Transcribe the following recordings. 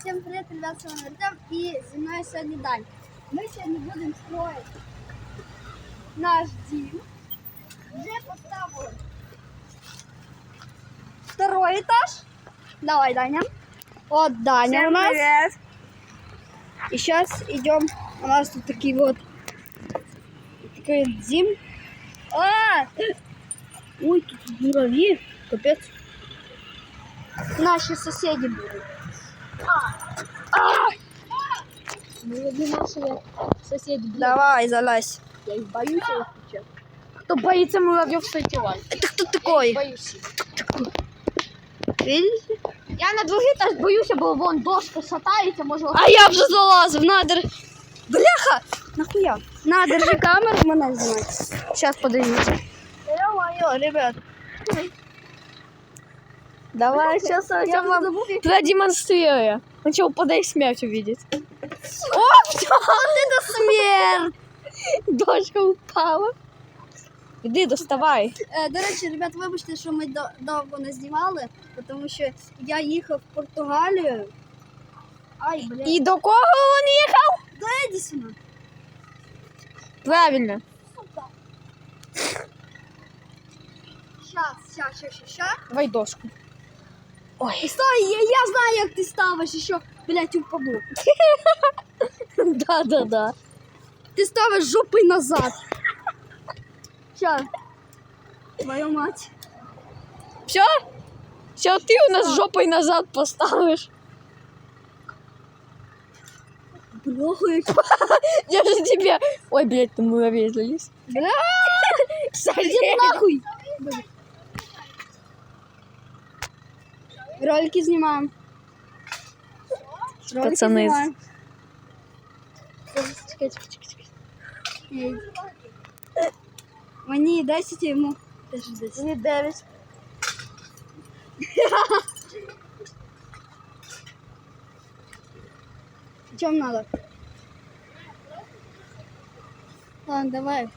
Всем привет, ребят, с вами Артем и зі мною сьогодні Дань. Ми сьогодні будемо строїти наш дім. Вже поставили второй этаж. Давай, Даня. Вот Даня у нас. И сейчас идем. У нас тут такие вот такой дим. А! Ой, тут муравьи. Капец. Наши соседи будут. Мы любим наши соседи. Давай, залазь. Я их боюсь, я сейчас. Кто боится муравьев сантиваль? Кто такой? Боюсь. Видите? Я на другий этаж боюся, бо вон дошка шатається, може. А я вже залазив, на, дер... Бляха! Нахуя? На, держи камеру, мене знімай. Сейчас, подивіться. Ё-моё, ребят. Давай, сейчас Я Артем вам продемонстрирую. Он что, упадай смерть увидеть. О, всё, вот это смерть! Дошка упала. Іди, доставай. Е, До речі, ребят, вибачте, що ми довго не знімали, тому що я їхав в Португалію. Ай, блядь. І до кого він їхав? До Едісона. Правильно. Щас, щас, щас, щас. Давай дошку. Ой. Стой, я, я знаю, як ти ставиш, і що, блядь, упаду. Да-да-да. Ти ставиш жопи назад. Щас. Твою мать. Все? Все, ти у нас жопой назад поставиш. Бляха. Я же тебе... Ой, блядь, там муравей залез. Бля, иди нахуй. Ролики знімаємо. Ролики Пацани. знімаємо. Чекай, чекай, чекай, чекай. Ей. Мені 10, йому теж 10. Мені 9. Чем надо? Ладно, давай.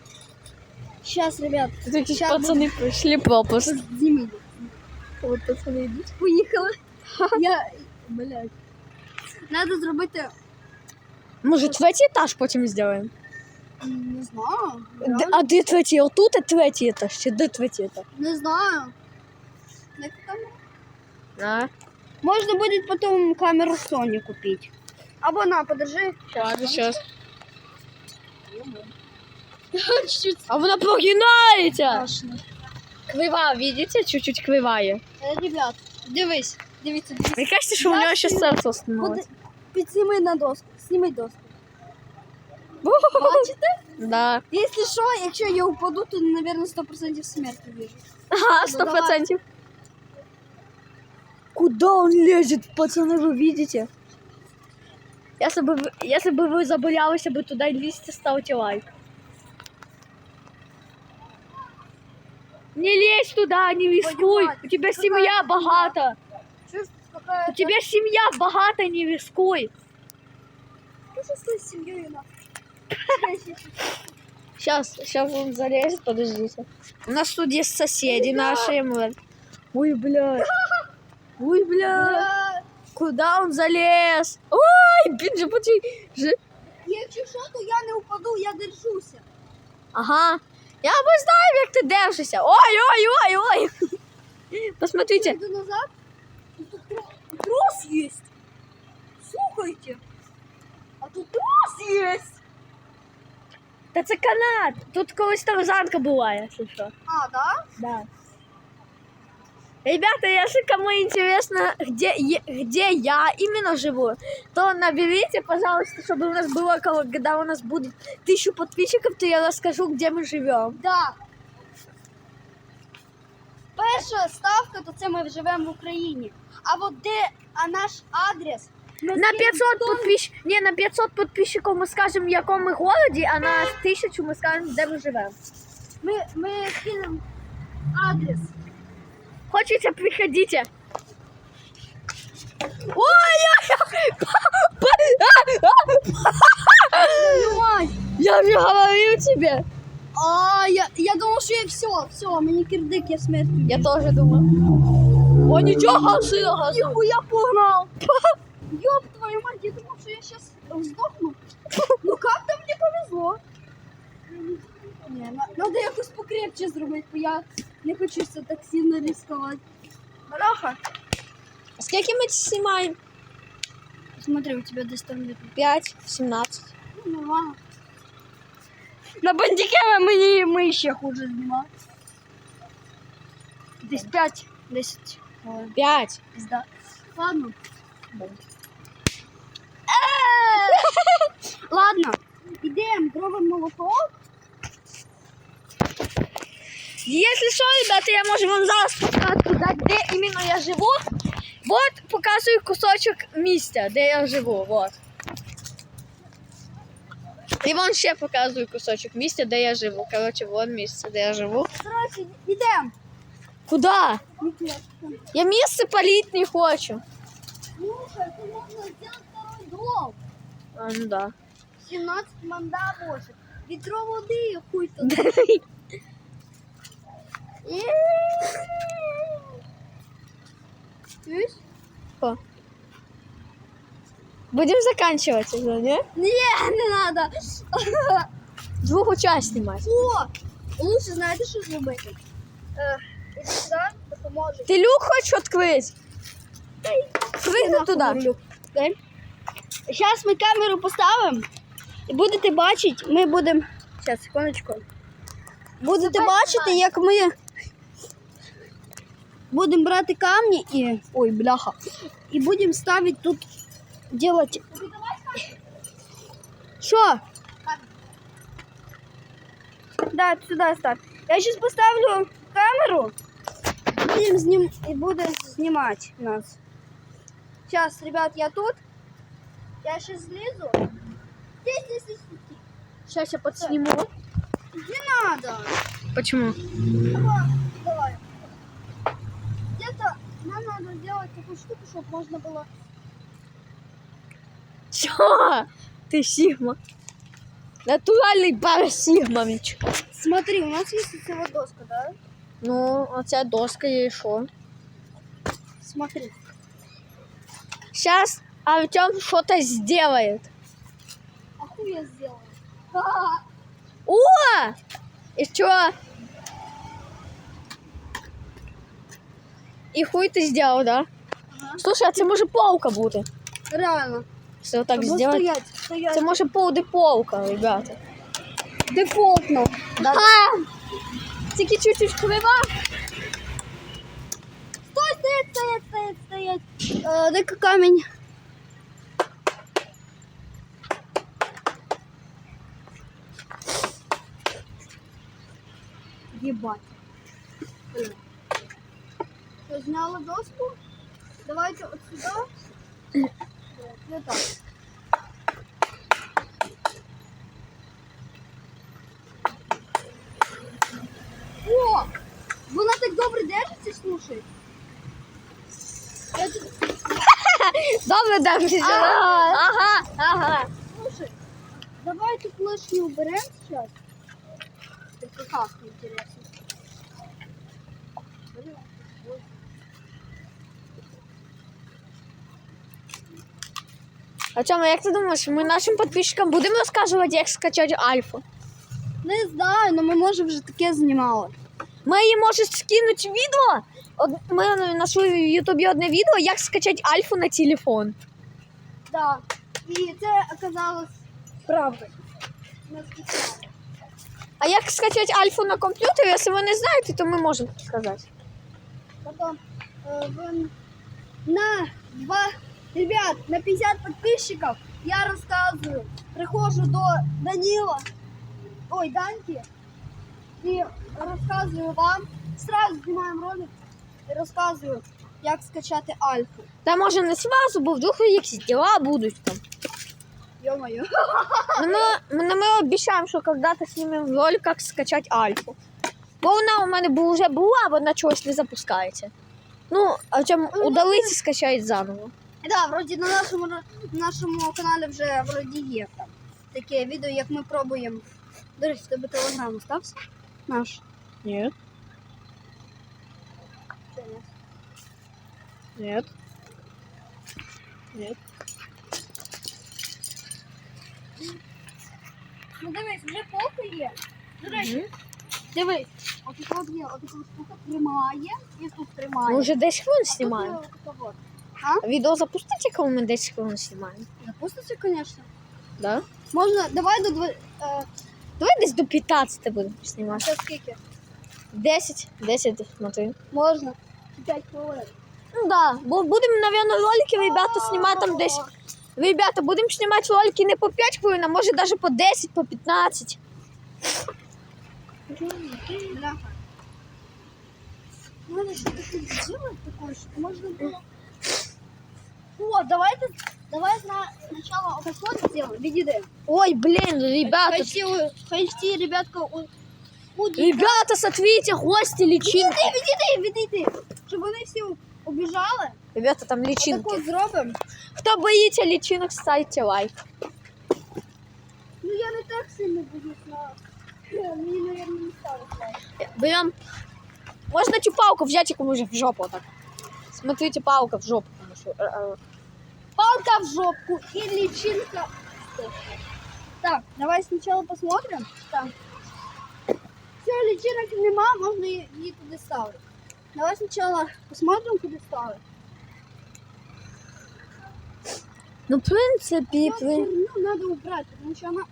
Сейчас, ребят. Тут якісь Щас пацани прийшли пропуск. С Димой. От пацани йдуть. Поїхали. Я... Блядь. Надо зробити... Може, третій етаж потім зробимо? Не знаю. Д- А де третій? Отут, а третій етаж? Чи де третій етаж? Не знаю. Як там? А? Можно будет потом камеру Sony купить. Або на, подержи. Ладно, сейчас. А вона прогинається! Страшно. Крива, видите? Чуть-чуть криває. Е, Ребят, дивись. Дивіться, дивіться. Мені кажется, що у нього ще серце остановилось. Поди- Підсніми на доску. Сніми доску. Бачите? Да. Якщо що, якщо я упаду, то, наверное, 100% смерти вижу. Ага, сто процентов. Куда он лезет, пацаны, вы видите? Если бы, вы- если бы вы забоялись бы туда лезть, ставьте лайк. Не лезь туда, не рискуй. У тебя какая семья богата. У тебя семья богата, не рискуй. Семьей. Сейчас, сейчас он залезет, подождите. У нас тут есть соседи наши. мы- Ой, бля. Ой, бля. Куда он залез? Ой, же почти... Якщо що, то я не упаду, я держуся. Ага. Я бы знаю, як ти держишся. Ой, ой, ой, ой. Посмотрите. Назад. Трос есть. Слухайте. А тут трос есть. Та це канат. Тут колись тарзанка буває, якщо що. А, да? Да. Ребята, если кому интересно, где, е- где я именно живу, то наберите, пожалуйста, чтобы у нас было, кого- когда у нас будет тысячу подписчиков, то я расскажу, где мы живем. Да. Перша ставка, то це ми живемо в Україні. А от де а наш адрес? Ми На скинемо 500 в тому- подписчиков, не, на 500 подписчиков мы скажем, в яком мы городе, а на 1000 мы скажем, где мы живем. Ми, ми скинемо адрес. Хочете, приходите. Ой, мать. я же говорил тебе. А, я, я думав, що я все, все, мені кирдик, я смертю. Я тоже думаю. О, ничего, гасила, гасила. Ніхуя погнав. Ёб что я сейчас сдохну? Ну как-то мне повезло. Не, на- надо якось покрепче зробити, бо я не хочу це так сильно ризикувати. Бляха. А скільки ми знімаємо? Смотри, у тебя десь там видно. 5, 17. Ну, нормально. На бандиками мені ми ще хуже знімали. Десь 5, 10. 5. Пизда. Ладно. Ладно. Ідемо, зробимо молоко. Если что, ребята, я можу вам зараз подсказку дати, де іменно я живу. Вот показую кусочок місця, де я живу. Вот. І вон ще показую кусочок місця, де я живу. Коротше, вон місце, де я живу. Короче, ідемо. Куда? Я місце палити не хочу. Слушай, тут можна зробити второй дом. А, ну да. 17 манда 8. Відро води, хуй тут. Чуєш? Що? Будемо заканчивать уже, не? Ні, не надо. Двох участь знімати. О, лучше знаєте, що зробити? Е, іди сюди, допоможе. Ти люк хочеш відкрити? Пригни туди. Зараз ми камеру поставимо і будете бачити, ми будемо. Зараз, секундочку. Будете бачити, як ми будемо брати камні і. Ой, бляха. І будемо ставити тут делать. Що? Да, сюди став. Я зараз поставлю камеру. Будем знім... і буде знімати нас. Сейчас, ребят, я тут. Я сейчас слезу. Здесь, здесь, здесь. Сейчас я подсниму. Не надо. Почему? Давай, давай. Где-то нам надо сделать такую штуку, чтобы можно было... Чё? Ты Сигма. Натуральний бар Сігмович. Смотри, у нас есть всего доска, да? Ну, оця доска є і що? Смотри. Сейчас Артем что-то сделает. А хуй я сделала? Ха-ха. О! И что? І хуй ти сделал, да? Ага. Слушай, а це може паука бути. Реально. Все так стоять. Це може буде паука, ребята. Дефолтно. Да. Тільки чуть-чуть крива. Стой, стоять, стоять, стоять, стоять. Э, дай-ка камень. Ебать. Что, доску? Давайте вот сюда. Вот так. О! Вона так добре держиться, слушай. Я тут Добре, держися. Ага. Ага, ага. Слушай, давай эту флеш не уберем сейчас. Только как, интересно. Блин, ой. А чому, як ти думаєш, ми нашим підписчикам будемо розказувати, як скачати альфу? Не знаю, но ми може вже таке знімали. Ми їй може скинути відео. От ми на нашому ютубі одне відео, як скачати альфу на телефон. Да. І це оказалось правдою. А як скачати альфу на комп'ютері, якщо ви не знаєте, то ми можемо сказати. Потом э, на два, ребят, на 50 подписчиков я рассказываю. Прихожу до Данила, ой, Даньки, и рассказываю вам. Сразу снимаем ролик и рассказываю, як скачати альфу. Та може не сразу, бо вдруг якісь діла будуть там. Ё-моё. Ну, ми, ну, ми обіцяємо, що когда-то знімемо ролик, як скачати альфу. Бо вона у мене бу- вже була, вона чогось не запускається. Ну, а чим удалить і скачають заново. Да, вроді на нашому на нашому каналі вже вроді є там таке відео, як ми пробуємо. До речі, тебе телеграм остався? Наш. Ні. Це не. Ні. Ні. Ну дивись, вже полка є. До речі, дивись. Отут от є, отака штука тримає і тут тримає. Ми вже 10 хвилин А. Відео запустите, коли ми 10 хвилин знімаємо? Запуститься, звісно. Да? Можна, давай до дво... е, Давай десь до 15 будемо знімати. ще скільки? 10, 10 смотри. Можна. 5 хвилин. Ну да, бо будемо, наверное, ролики, ребята, знімати там десь. Ребята, будемо знімати ролики не по 5 хвилин, а може навіть по 10, по 15. Бляха. Надо что-то сделать такое, что можно было... О, давайте, давай на, сначала вот так вот сделаем, види Ой, блін, ребята. Почти, почти, ребятка, у... у Ребята, смотрите, гості лічинки. Відійди, відійди, щоб вони всі убіжали. Ребята, там Отаку лічинки. зробимо. Хто боїться лічинок, ставте лайк. Ну я не так сильно буду знати. Мені, наверное, не ставить лайк. Берем. Можно эту палку взять и кому же в жопу так. Смотрите, палка в жопу. Э, э, Палка в жопку и личинка. Так, давай сначала посмотрим. Так. Все, личинок нема, можно и, и туда ставить. Давай сначала посмотрим, куда ставить. Ну, в принципі, Ну, при... ну, надо убрать, потому что она...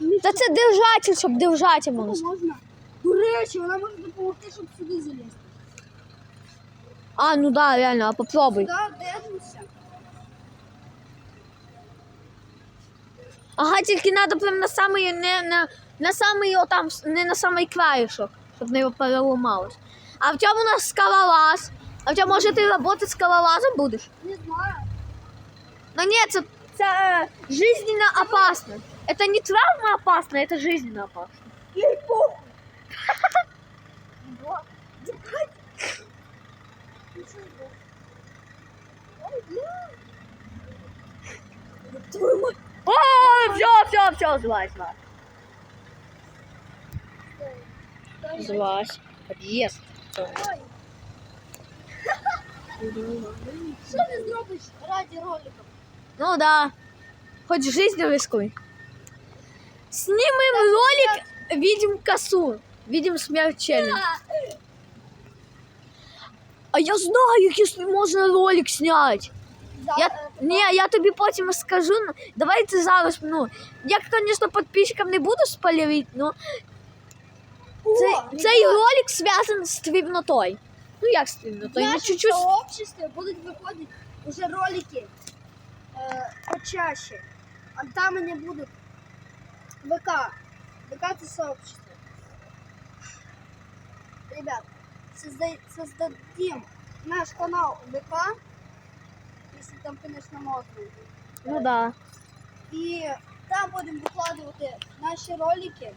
не Та це держатель, щоб держати можна. можна. До речі, вона може допомогти, щоб сюди залізти. А, ну да, реально, а попробуй. Ага, тільки треба прям на самий, не на, на самий отам, не на самий краєшок, щоб не переламалось. А в цьому у нас скалолаз. А в цьому, може, ти працювати скалолазом будеш? Не знаю. Ну нет, це, це е, жизненно опасно. Это не травма опасно, это жизненно опасно. Ей похуй. О, все, все, все, злазь, злазь. Злазь. Подъезд. Що ти зробиш раді роликів? Ну да. Хоть жизнь рискуй. Снимем ролик, видим косу. Видим смерть челюсти. А я знаю, если можно ролик снять. Я, ні, я тобі потім скажу. ну, Давай ти зараз, ну, я, звісно, підписчикам не буду спойлерити, ну, цей, цей ролик зв'язаний з твівнотою. Ну, як з твівнотою? в Ну, нашем чуть-чуть. сообществе будут выходить уже ролики э, почаще. А там они будут ВК. ВК это сообщество. Ребят, созда- создадим наш канал ВК, если там, конечно, можно. Ну да. И там будем выкладывать наши ролики.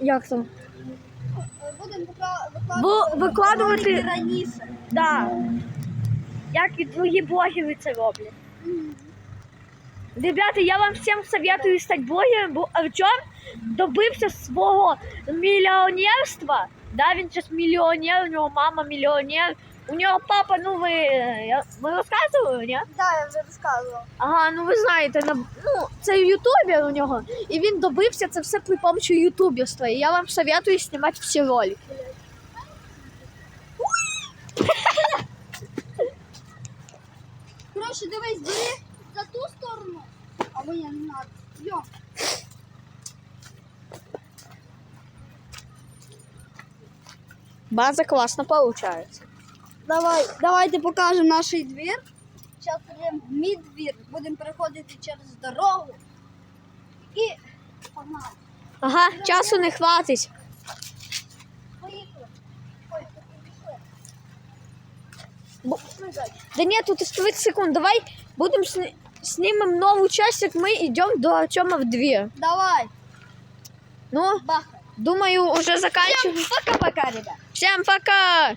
Як там? Э, Будем выкла- Бу- выкладывать викладувати- ролики раніше. Да. Як і другі блогери це роблять. Мгм. Ребята, я вам всем советую стать блогером, бо Артем добився свого мільйонерства. Да, він зараз мільйонер, у нього мама мільйонер. У нього папа, ну ви, я- ви розказували, ні? Да, я вже розказувала. Ага, ну ви знаєте, на, ну, це ютубер у нього, і він добився це все при помощі ютуберства. І я вам советую знімати всі ролики. Коротше, дивись, бери за ту сторону, а мені не надо. Йо. База класно получается. Давай, давайте покажемо наш двір. Зараз прийдемо в мій двір, будемо переходити через дорогу. І погнали. Ага, часу не хватить. Поїхали. Ой, пішли. Бо- Да нет, тут 30 секунд. Давай будем сни- снимем новую часть, как мы идем до Артема в две. Давай, Ну, бахай. Думаю, уже заканчиваем. Пока-пока, ребят. Всем пока!